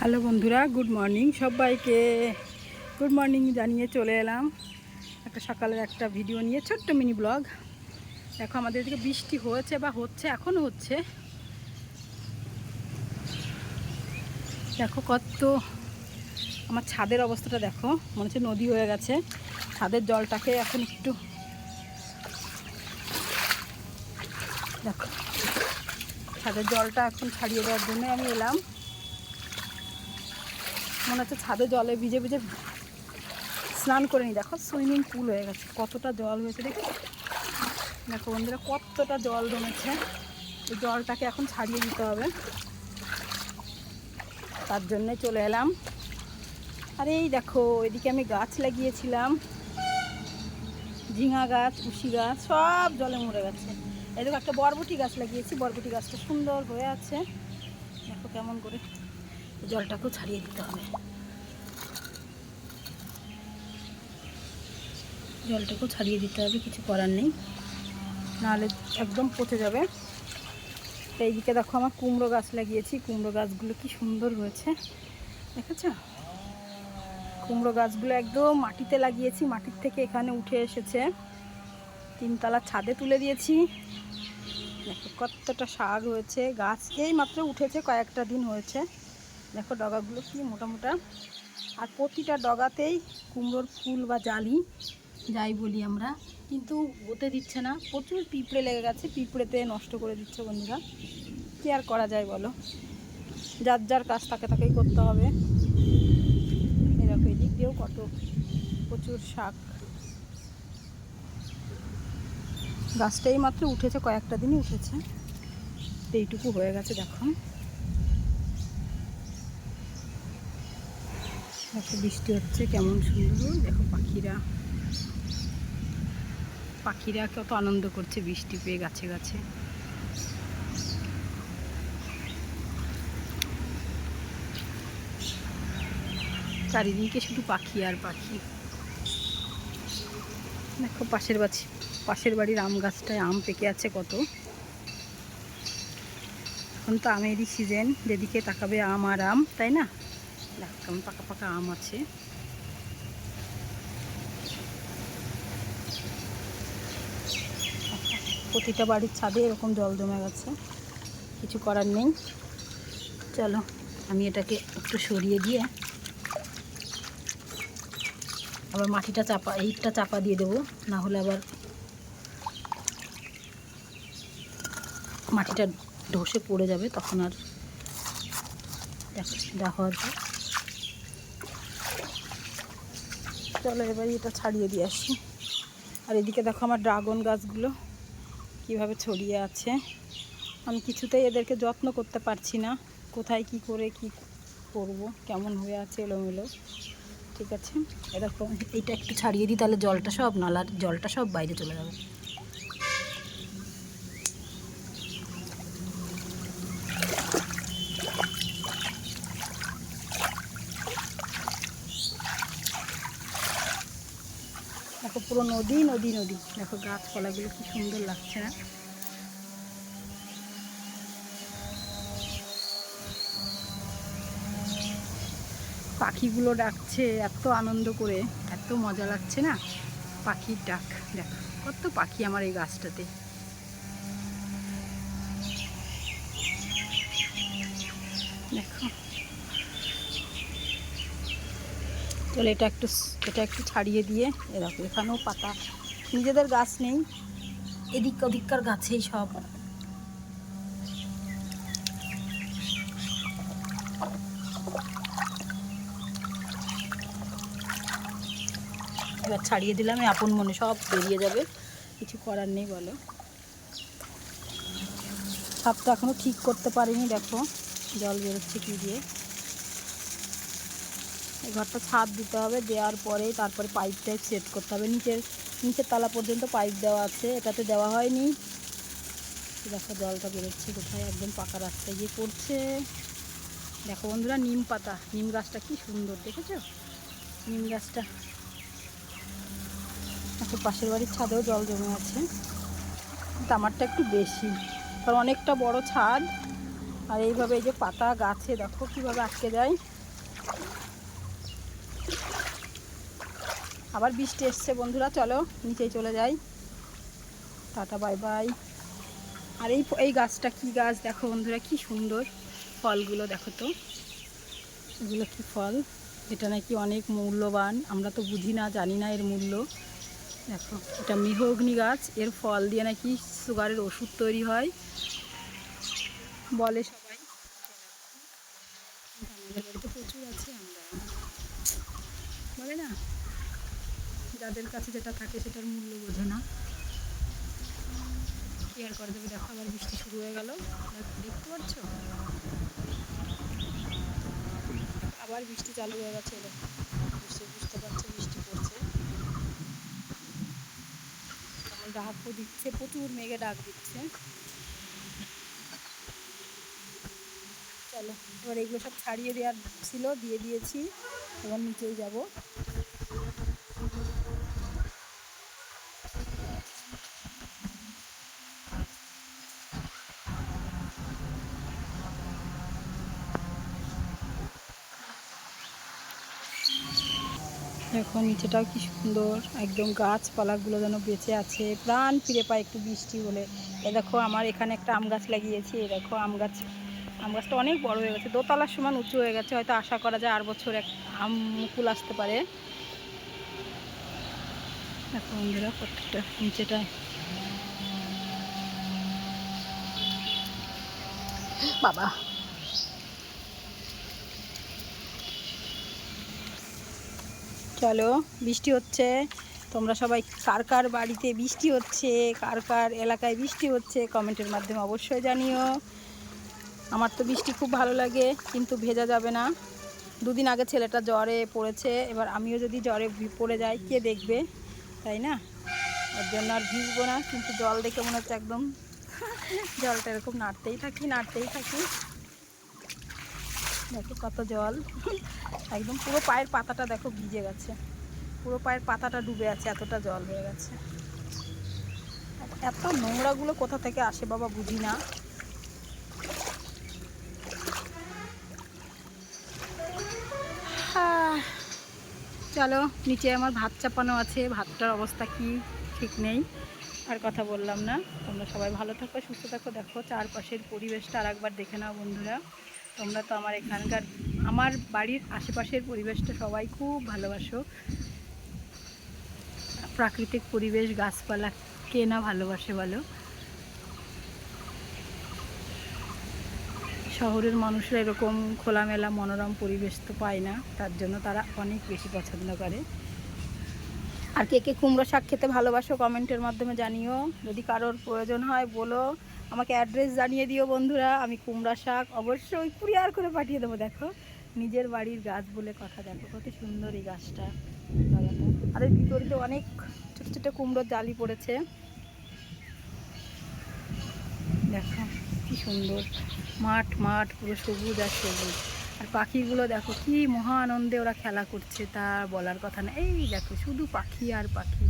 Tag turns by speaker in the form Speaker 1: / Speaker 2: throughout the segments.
Speaker 1: Hello বন্ধুরা, good morning সবাইকে। Good morning জানিয়ে চলে এলাম একটা সকালের একটা ভিডিও নিয়ে, ছোট্ট মিনি ব্লগ। দেখো আমাদের এদিকে বৃষ্টি হয়েছে বা হচ্ছে, এখনও হচ্ছে। দেখো কত, আমার ছাদের অবস্থাটা দেখো, মনে হচ্ছে নদী হয়ে গেছে। ছাদের জলটাকে এখন একটু দেখো, ছাদের জলটা এখন ছাড়িয়ে দেওয়ার জন্য আমি এলাম। মনে হচ্ছে ছাদে জলে ভিজে ভিজে স্নান করে নি। দেখো, সুইমিং পুল হয়ে গেছে। কতটা জল হয়েছে দেখো। দেখো বন্ধুরা, কতটা জল জমেছে। জলটাকে এখন ছাড়িয়ে দিতে হবে। তার জন্যে চলে এলাম। আর এই দেখো, এদিকে আমি গাছ লাগিয়েছিলাম। ঝিঙা গাছ উশি গাছ, সব জলে মরে গেছে। এই দেখো, একটা বরবটি গাছ লাগিয়েছি। বরবটি গাছটা সুন্দর হয়ে আছে। দেখো কেমন করে জলটাকেও ছাড়িয়ে দিতে হবে। জলটাকেও ছাড়িয়ে দিতে হবে, কিছু করার নেই। নাহলে একদম পচে যাবে। এইদিকে দেখো আমার কুমড়ো গাছ লাগিয়েছি। কুমড়ো গাছগুলো কি সুন্দর হয়েছে। দেখেছ? কুমড়ো গাছগুলো একদম মাটিতে লাগিয়েছি। মাটির থেকে এখানে উঠে এসেছে। তিনতলা ছাদে তুলে দিয়েছি। দেখো কতটা শাক হয়েছে। গাছ এই মাত্র উঠেছে, কয়েকটা দিন হয়েছে। দেখো ডগাগুলো কি মোটা মোটা। আর প্রতিটা ডগাতেই কুমড়োর ফুল বা জালি, যাই বলি আমরা। কিন্তু হতে দিচ্ছে না, প্রচুর পিঁপড়ে লেগে গেছে, পিঁপড়েতে নষ্ট করে দিচ্ছে বন্ধুরা। কী আর করা যায় বলো? যার যার কাজ তাকে তাকেই করতে হবে। এরকম এদিক দিয়েও কত প্রচুর শাক। গাছটাই মাত্র উঠেছে, কয়েকটা দিনই উঠেছে। এইটুকু হয়ে গেছে দেখো। দেখো বৃষ্টি হচ্ছে, কেমন সুন্দর দেখো পাখিরা। পাখিরা কত আনন্দ করছে, বৃষ্টি পেয়ে গাছে গাছে। চারিদিকে শুধু পাখি আর পাখি। দেখো পাশের বাড়ি পাশের বাড়ির আম গাছটায় আম পেকে আছে কত। এখন তো আমেরই সিজন যেদিকে তাকাবে আম আর আম, তাই না? কেমন পাকা পাকা আম আছে। প্রতিটা বাড়ির ছাদে এরকম জল জমে গেছে। কিছু করার নেই। চলো, আমি এটাকে একটু সরিয়ে দিয়ে আবার মাটিটা চাপা ইটটা চাপা দিয়ে দেবো। না হলে আবার মাটিটা ধসে পড়ে যাবে, তখন আর দেখ হওয়ার পর চলো এবার এটা ছাড়িয়ে দিয়ে আসি। আর এদিকে দেখো আমার ড্রাগন গাছগুলো কীভাবে ছড়িয়ে আছে। আমি কিছুতেই এদেরকে যত্ন করতে পারছি না। কোথায় কি করে কি করব, কেমন হয়ে আছে এলোমেলো। ঠিক আছে? এরকম এইটা একটু ছাড়িয়ে দিই, তাহলে জলটা সব, নালার জলটা সব বাইরে চলে যাবে। দেখো পুরো নদী নদী নদী। দেখো গাছপালাগুলো কি সুন্দর লাগছে না? পাখিগুলো ডাকছে, এত আনন্দ করে, এত মজা লাগছে না? পাখির ডাক, দেখ, কত পাখি আমার এই গাছটাতে। দেখো চলে এটা একটু এটা একটু ছাড়িয়ে দিয়ে এরকম এখানেও পাতা। নিজেদের গাছ নেই, এদিক ওদিককার গাছেই সব। এবার ছাড়িয়ে দিলাম আপন মনে সব বেরিয়ে যাবে। কিছু করার নেই, বলো। ছাদটা এখনও ঠিক করতে পারিনি, দেখো, জল বেরোচ্ছে কি দিয়ে। ঘরটা ছাদ দিতে হবে, দেওয়ার পরে তারপরে পাইপ টাইপ সেট করতে হবে। নিচের নিচের তলা পর্যন্ত পাইপ দেওয়া আছে, এটাতে দেওয়া হয়নি। দেখো জলটা বেরোচ্ছে কোথায়, একদম পাকা রাস্তায় গিয়ে পড়ছে। দেখো বন্ধুরা, নিম পাতা, নিম গাছটা কি সুন্দর, দেখেছ? নিম গাছটা। দেখো, পাশের বাড়ির ছাদেও জল জমে আছে। আমারটা একটু বেশি, কারণ অনেকটা বড় ছাদ। আর এইভাবে এই যে পাতা গাছে, দেখো কীভাবে আটকে যায়। আবার বৃষ্টি এসছে বন্ধুরা, চলো নিচেই চলে যাই। Tata, bye bye. আর এই এই গাছটা কি গাছ দেখো বন্ধুরা, কি সুন্দর। ফলগুলো দেখো তো। এগুলো কি ফল? এটা নাকি অনেক মূল্যবান, আমরা তো বুঝি না, জানি না এর মূল্য। দেখো, এটা মেহগ্নি গাছ, এর ফল দিয়ে নাকি সুগারের ওষুধ তৈরি হয়। বলে সবাই। প্রচুর আছে, আমরা বলে না? যাদের কাছে যেটা থাকে সেটার মূল্য বোঝে না। কি আর করে দেবে, দেখো আবার বৃষ্টি শুরু হয়ে গেল। দেখতে পাচ্ছ? আবার বৃষ্টি চালু হয়ে গেছে এলো বৃষ্টি, বুঝতে পারছে, বৃষ্টি পড়ছে। ডাকও দিচ্ছে, প্রচুর মেঘে ডাক দিচ্ছে। চলো, এবার এগুলো সব ছাড়িয়ে দেওয়ার ছিল, দিয়ে দিয়েছি। এবার নিচেই যাব। এখন নিচেটাও কি সুন্দর। একদম গাছপালাগুলো যেন বেঁচে আছে। প্রাণ ফিরে পায় একটু বৃষ্টি হলে। এ দেখো, আমার এখানে একটা আম গাছ লাগিয়েছি। এ দেখো, আম গাছ, আম গাছটা অনেক বড় হয়ে গেছে। দোতলার সমান উঁচু হয়ে গেছে। হয়তো আশা করা যায় আর বছর এক আম মুকুল আসতে পারে। দেখো বন্ধুরা, প্রত্যেকটা নিচেটা বাবা চলো, বৃষ্টি হচ্ছে। তোমরা সবাই কার কার বাড়িতে বৃষ্টি হচ্ছে, কার কার এলাকায় বৃষ্টি হচ্ছে কমেন্টের মাধ্যমে অবশ্যই জানিও। আমার তো বৃষ্টি খুব ভালো লাগে, কিন্তু ভেজা যাবে না। দুদিন আগে ছেলেটা জ্বরে পড়েছে, এবার আমিও যদি জ্বরে পড়ে যাই, কে দেখবে? তাই না? ওর জন্য আর ভিজবো না, কিন্তু জল দেখে মনে হচ্ছে একদম, জলটা এরকম নাড়তেই থাকি নাড়তেই থাকি। দেখো কত জল। একদম পুরো পায়ের পাতাটা দেখো ভিজে গেছে। পুরো পায়ের পাতাটা ডুবে আছে, এতটা জল হয়ে গেছে। এত নোংরাগুলো কোথা থেকে আসে বাবা বুঝি না। চলো, নিচে আমার ভাত চাপানো আছে। ভাতটার অবস্থা কি ঠিক নেই, আর কথা বললাম না। তোমরা সবাই ভালো থাকো, সুস্থ থাকো। দেখো চারপাশের পরিবেশটা আর একবার দেখে নাও বন্ধুরা। তোমরা তো আমার এখানকার, আমার বাড়ির আশেপাশের পরিবেশটা সবাই খুব ভালোবাসো। প্রাকৃতিক পরিবেশ, গাছপালা কে না ভালোবাসে বলো? শহরের মানুষরা এরকম খোলামেলা, মনোরম পরিবেশ তো পায় না, তার জন্য তারা অনেক বেশি পছন্দ করে। আর কে কে কুমড়ো শাক খেতে ভালোবাসো কমেন্টের মাধ্যমে জানিও। যদি কারোর প্রয়োজন হয় বলো। আমাকে অ্যাড্রেস জানিয়ে দিও বন্ধুরা। আমি কুমড়া শাক অবশ্যই কুরিয়ার করে পাঠিয়ে দেবো, দেখো। নিজের বাড়ির গাছ বলে কথা, দেখো। কত সুন্দর এই গাছটা আর এই ভিতরে অনেক ছোটো ছোটো কুমড়োর জালি পড়েছে। দেখো, কি সুন্দর। মাঠ মাঠ, পুরো সবুজ আর সবুজ। আর পাখিগুলো দেখো কি মহা আনন্দে ওরা খেলা করছে, তা বলার কথা না। এই দেখো শুধু পাখি আর পাখি।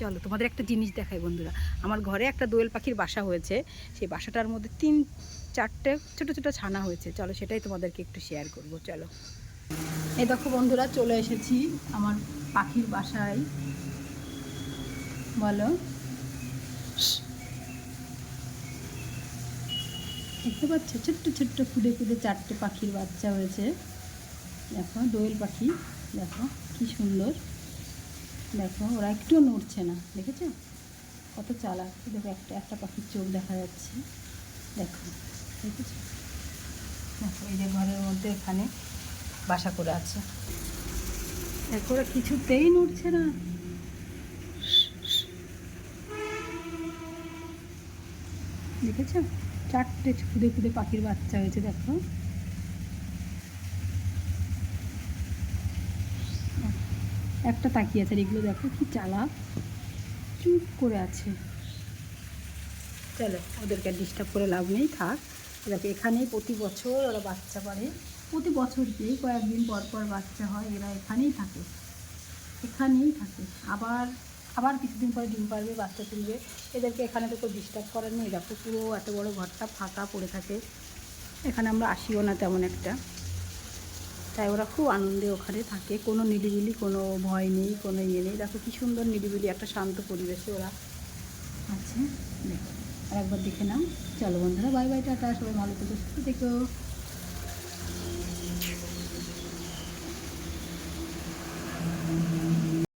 Speaker 1: চলো তোমাদের একটা জিনিস দেখাই বন্ধুরা। আমার ঘরে একটা দোয়েল পাখির বাসা হয়েছে। সেই বাসাটার মধ্যে তিন, চারটে ছোট ছোট ছানা হয়েছে। চলো সেটাই তোমাদেরকে একটু শেয়ার করব, চলো। এই দেখো বন্ধুরা, চলে এসেছি আমার পাখির বাসায়। বলো। দেখতে পাচ্ছ? ছোট্ট ছোট্ট খুদে খুদে চারটে পাখির বাচ্চা হয়েছে। দেখো, দোয়েল পাখি, দেখো, কি সুন্দর। দেখো, ওরা একটুও নড়ছে না, দেখেছ? কত চালাক। দেখো, একটা একটা পাখির চোখ দেখা যাচ্ছে। দেখো, দেখেছ? দেখো, এই যে ঘরের মধ্যে এখানে বাসা করে আছে। দেখো, ওরা কিছুতেই নড়ছে না। দেখেছ? চারটে খুদে খুদে পাখির বাচ্চা হয়েছে, দেখো। একটা তাকিয়ে আছে আর এগুলো দেখো কি চালাক। চুপ করে আছে। চলো, ওদেরকে ডিস্টার্ব করে লাভ নেই, থাক। দেখো, এখানেই প্রতি বছর ওরা বাচ্চা পারে। প্রতি বছর যেই কয়েকদিন পর পর বাচ্চা হয়, এরা এখানেই থাকে। এখানেই থাকে। আবার আবার কিছুদিন পরে ডিম পারবে, বাচ্চা তুলবে। এদেরকে এখানে তো কেউ ডিস্টার্ব করার নেই দেখো পুরো এত বড় ঘরটা ফাঁকা পড়ে থাকে। এখানে আমরা আসিও না তেমন একটা। তাই ওরা খুব আনন্দে ওখানে থাকে। কোনো নিরিবিলি, কোনো ভয় নেই, কোনো ইয়ে নেই। দেখো কি সুন্দর নিরিবিলি, একটা শান্ত পরিবেশে ওরা আছে। দেখো, আর একবার দেখে নাও। চলো বন্ধুরা বাই বাই টাটা। সবাই ভালো থেকো, সুস্থ থেকো।